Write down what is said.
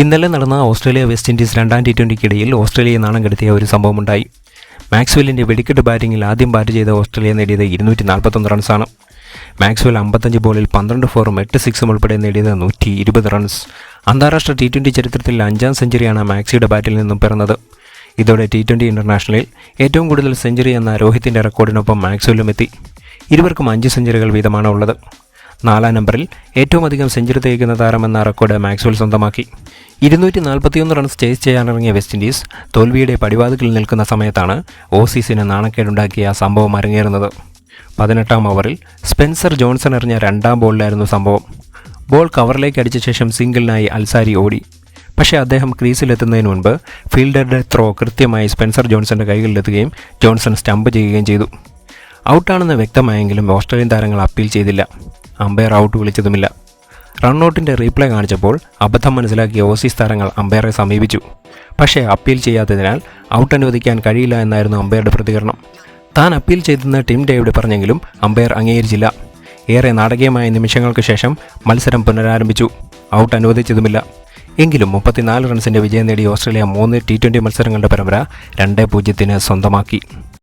ഇന്നലെ നടന്ന Australia West Indies രണ്ടാം ടി ട്വന്റിക്കിടയിൽ ഓസ്ട്രേലിയ നാണം കെടുത്തിയ ഒരു സംഭവമുണ്ടായി. മാക്സ്വെല്ലിന്റെ വെടിക്കെട്ട് ബാറ്റിംഗിൽ ആദ്യം ബാറ്റ് ചെയ്ത ഓസ്ട്രേലിയ നേടിയത് ഇരുന്നൂറ്റി നാൽപ്പത്തൊന്ന് റൺസാണ്. മാക്സ്വെൽ അമ്പത്തഞ്ച് ബോളിൽ പന്ത്രണ്ട് ഫോറും എട്ട് സിക്സും ഉൾപ്പെടെ നേടിയത് നൂറ്റി ഇരുപത് റൺസ്. അന്താരാഷ്ട്ര ടി ട്വന്റി ചരിത്രത്തിൽ അഞ്ചാം സെഞ്ചുറിയാണ് മാക്സിയുടെ ബാറ്റിൽ നിന്നും പിറന്നത്. ഇതോടെ ടി ട്വന്റി ഇന്റർനാഷണലിൽ ഏറ്റവും കൂടുതൽ സെഞ്ചുറി എന്ന രോഹിത്തിന്റെ റെക്കോർഡിനൊപ്പം മാക്സ്വെല്ലും എത്തി. ഇരുവർക്കും അഞ്ച് സെഞ്ചുറികൾ വീതമാണ് ഉള്ളത്. നാലാം നമ്പറിൽ ഏറ്റവും അധികം സെഞ്ചുറി തേക്കുന്ന താരമെന്ന റെക്കോർഡ് മാക്സ്വെൽ സ്വന്തമാക്കി. ഇരുന്നൂറ്റി നാൽപ്പത്തിയൊന്ന് റൺസ് ചേസ് ചെയ്യാനിറങ്ങിയ വെസ്റ്റ് ഇൻഡീസ് തോൽവിയുടെ പടിവാതിക്കിൽ നിൽക്കുന്ന സമയത്താണ് ഓസീസിന് നാണക്കേടുണ്ടാക്കിയ സംഭവം അരങ്ങേറുന്നത്. പതിനെട്ടാം ഓവറിൽ സ്പെൻസർ ജോൺസൺ എറിഞ്ഞ രണ്ടാം ബോളിലായിരുന്നു സംഭവം. ബോൾ കവറിലേക്ക് അടിച്ച ശേഷം സിംഗിളിനായി അൽസാരി ഓടി. പക്ഷേ അദ്ദേഹം ക്രീസിലെത്തുന്നതിന് മുൻപ് ഫീൽഡറുടെ ത്രോ കൃത്യമായി സ്പെൻസർ ജോൺസന്റെ കൈകളിലെത്തുകയും ജോൺസൺ സ്റ്റംപ് ചെയ്യുകയും ചെയ്തു. ഔട്ടാണെന്ന് വ്യക്തമായെങ്കിലും ഓസ്ട്രേലിയൻ താരങ്ങൾ അപ്പീൽ ചെയ്തില്ല. അമ്പയർ ഔട്ട് വിളിച്ചതുമില്ല. റൺഔട്ടിന്റെ റീപ്ലേ കാണിച്ചപ്പോൾ അബദ്ധം മനസ്സിലാക്കിയ ഓസീസ് താരങ്ങൾ അമ്പയറെ സമീപിച്ചു. പക്ഷേ അപ്പീൽ ചെയ്യാത്തതിനാൽ ഔട്ട് അനുവദിക്കാൻ കഴിയില്ല എന്നായിരുന്നു അമ്പയറുടെ പ്രതികരണം. താൻ അപ്പീൽ ചെയ്തെന്ന് ടിം ഡേവിഡ് പറഞ്ഞെങ്കിലും അമ്പയർ അംഗീകരിച്ചില്ല. ഏറെ നാടകീയമായ നിമിഷങ്ങൾക്ക് ശേഷം മത്സരം പുനരാരംഭിച്ചു. ഔട്ട് അനുവദിച്ചതുമില്ല. എങ്കിലും മുപ്പത്തിനാല് റൺസിന്റെ വിജയം നേടി ഓസ്ട്രേലിയ മൂന്ന് ടി ട്വന്റി മത്സരങ്ങളുടെ പരമ്പര രണ്ട് പൂജ്യത്തിന് സ്വന്തമാക്കി.